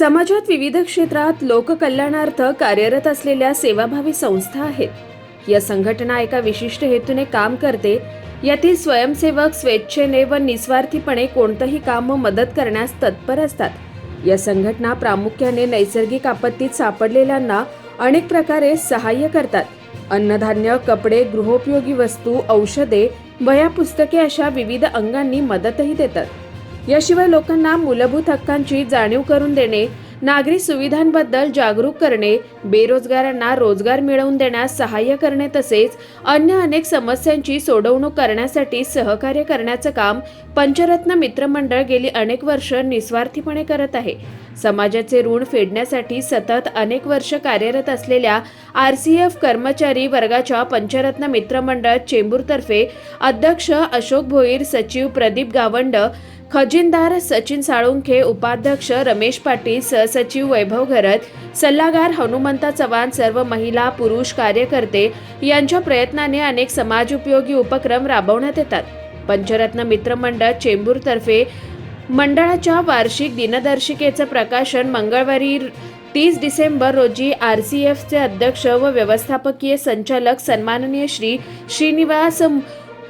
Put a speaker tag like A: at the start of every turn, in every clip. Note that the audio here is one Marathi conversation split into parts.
A: समाजात विविध क्षेत्रात लोककल्याणार्थ कार्यरत असलेल्या सेवाभावी संस्था आहेत. या संघटना एका विशिष्ट हेतूने काम करते. यातील स्वयंसेवक स्वेच्छेने व निस्वार्थीपणे कोणतंही काम व मदत करण्यास तत्पर असतात. या संघटना प्रामुख्याने नैसर्गिक आपत्तीत सापडलेल्यांना अनेक प्रकारे सहाय्य करतात. अन्नधान्य कपडे गृहोपयोगी वस्तू औषधे वया पुस्तके अशा विविध अंगांनी मदतही देतात. याशिवाय लोकांना मूलभूत हक्कांची जाणीव करून देणे नागरी सुविधांबद्दल जागरूक करणे बेरोजगारांना रोजगार मिळवून देण्यास सहाय्य करणे तसेच अन्य अनेक समस्यांची सोडवणूक करण्यासाठी सहकार्य करण्याचं काम पंचरत्न मित्रमंडळ गेली अनेक वर्ष निस्वार्थीपणे करत आहे. समाजाचे ऋण फेडण्यासाठी सतत अनेक वर्ष कार्यरत असलेल्या आर सी एफ कर्मचारी वर्गाच्या पंचरत्न मित्रमंडळ चेंबूरतर्फे अध्यक्ष अशोक भोईर सचिव प्रदीप गावंड खजिनदार सचिन साळुंखे उपाध्यक्ष रमेश पाटील सहसचिव वैभव घरत सल्लागार हनुमंता चव्हाण सर्व महिला पुरुष कार्यकर्ते यांच्या प्रयत्नाने अनेक समाजोपयोगी उपक्रम राबवण्यात येतात. पंचरत्न मित्रमंडळ चेंबूरतर्फे मंडळाच्या वार्षिक दिनदर्शिकेचं प्रकाशन मंगळवारी तीस डिसेंबर रोजी आर सी एफचे अध्यक्ष व व्यवस्थापकीय संचालक सन्माननीय श्री श्रीनिवास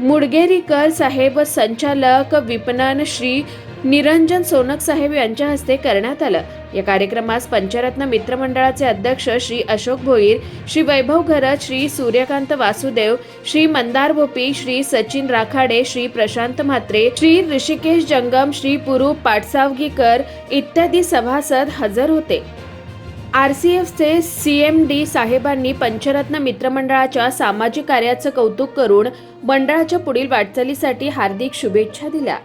A: मुडगेरीकर साहेब संचालक विपणन श्री निरंजन सोनक साहेब यांच्या हस्ते करण्यात आलं. या कार्यक्रमास पंचरत्न मित्रमंडळाचे अध्यक्ष श्री अशोक भोईर श्री वैभव घरत श्री सूर्यकांत वासुदेव श्री मंदार भोपी श्री सचिन राखाडे श्री प्रशांत म्हात्रे श्री ऋषिकेश जंगम श्री पुरू पाटसावगीकर इत्यादी सभासद हजर होते. आर सी एफचे सी एम डी साहेबांनी पंचरत्न मित्रमंडळाच्या सामाजिक कार्याचं कौतुक करून मंडळाच्या पुढील वाटचालीसाठी हार्दिक शुभेच्छा दिल्या.